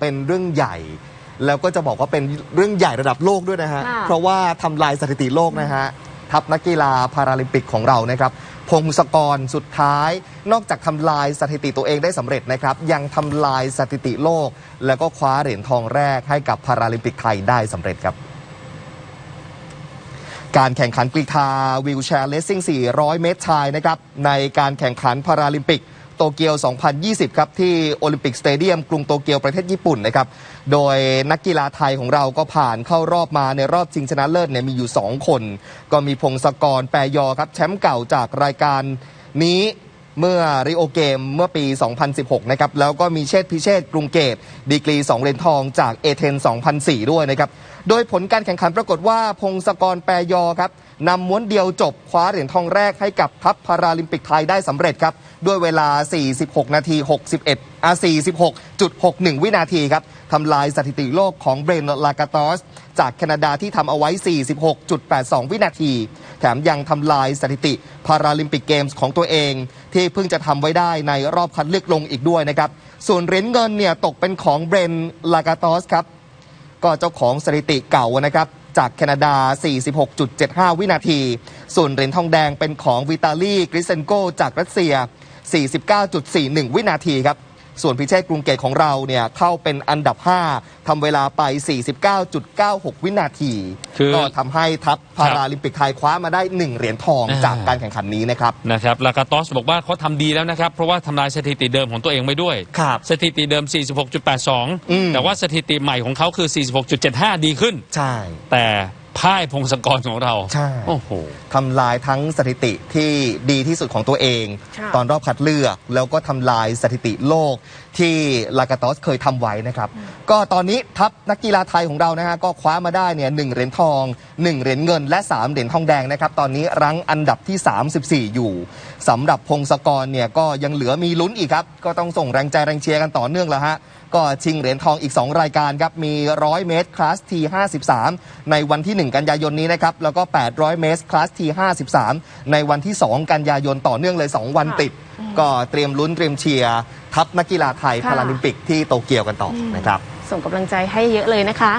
เป็นเรื่องใหญ่ แล้วก็จะบอกว่าเป็นเรื่องใหญ่ระดับโลกด้วยนะฮะ ค่ะ เพราะว่าทำลายสถิติโลกนะฮะ ทัพนักกีฬาพาราลิมปิกของเรานะครับ พงศกรสุดท้าย นอกจากทำลายสถิติตัวเองได้สำเร็จนะครับ ยังทำลายสถิติโลก แล้วก็คว้าเหรียญทองแรกให้กับพาราลิมปิกไทยได้สำเร็จครับ การแข่งขันกรีฑาวิวแชร์เลสซิ่ง 400 เมตรชายนะครับในการแข่งขันพาราลิมปิก โตเกียว 2020 ครับ ที่โอลิมปิกสเตเดียมกรุงโตเกียวประเทศญี่ปุ่นนะครับ โดยนักกีฬาไทยของเราก็ผ่านเข้ารอบมาในรอบชิงชนะเลิศเนี่ยมีอยู่ 2 คน ก็มีพงศกรแปรยอครับ แชมป์เก่าจากรายการนี้เมื่อริโอเกมเมื่อปี 2016 นะครับ แล้วก็มีเชษฐ์พิเชษฐกรุงเกต ดีกรี 2เหรียญทองจากเอเธน 2004 ด้วยนะครับ โดยผลการแข่งขันปรากฏว่าพงศกรแปรยอครับนำม้วนเดียวจบคว้าเหรียญทองแรกให้กับทัพพาราลิมปิกไทยได้สำเร็จครับ ด้วยเวลา 46 นาที 61อะ46.61 วินาทีครับทำลายสถิติโลกของเบรนลากาตอส จากแคนาดาที่ทำเอาไว้ 46.82 วินาที แถมยังทำลายสถิติพาราลิมปิกเกมส์ของตัวเอง ที่เพิ่งจะทำไว้ได้ในรอบคัดเลือกลงอีกด้วยนะครับ ส่วนเหรียญเงินเนี่ยตกเป็นของเบรนลากาตอสครับ ก็เจ้าของสถิติเก่านะครับจากแคนาดา 46.75 วินาที ส่วนเหรียญทองแดงเป็นของวิตาลีกริเซนโกจากรัสเซีย 49.41 วินาทีครับ ส่วนพิเชษกรุงเกตของเราเนี่ยเข้าเป็นอันดับ 5ทำเวลาไป 49.96 วินาทีคือก็ทำให้ทัพพาราลิมปิกไทยคว้ามาได้ 1 เหรียญทองอ่าจากการแข่งขันนี้นะครับนะครับลากาตอสบอกว่าเขาทำดีแล้วนะครับ เพราะว่าทำลายสถิติเดิมของตัวเองไปด้วยครับสถิติเดิมอืม46.82 แต่ว่าสถิติใหม่ของเขาคือ 46.75 ดีขึ้น ใช่แต่ พ่ายพงศกรของเราใช่ โอ้โห ทำลายทั้งสถิติที่ดีที่สุดของตัวเองค่ะตอนรอบคัดเลือก แล้วก็ทำลายสถิติโลกที่ลากาตอสเคยทำไว้นะครับ ก็ตอนนี้ทัพนักกีฬาไทยของเรานะฮะก็คว้ามาได้เนี่ยหนึ่งเหรียญทอง1เหรียญเงินและ3เหรียญทองแดงนะครับตอนนี้รั้งอันดับที่ 34 อยู่สำหรับพงศกรเนี่ยก็ยังเหลือมีลุ้นอีกครับ ก็ต้องส่งแรงใจแรงเชียร์กันต่อเนื่องแล้วฮะ ก็ชิงเหรียญทองอีก 2 รายการครับ มี 100 เมตรคลาส T53 ในวันที่ 1 กันยายนนี้นะครับ แล้วก็ 800 เมตรคลาส T53 ในวันที่ 2 กันยายนต่อเนื่องเลย 2 วันติด ก็เตรียมลุ้นเตรียมเชียร์ทัพนักกีฬาไทยค่ะพาราลิมปิกที่โตเกียวกันต่อนะครับ ส่งกำลังใจให้เยอะเลยนะคะ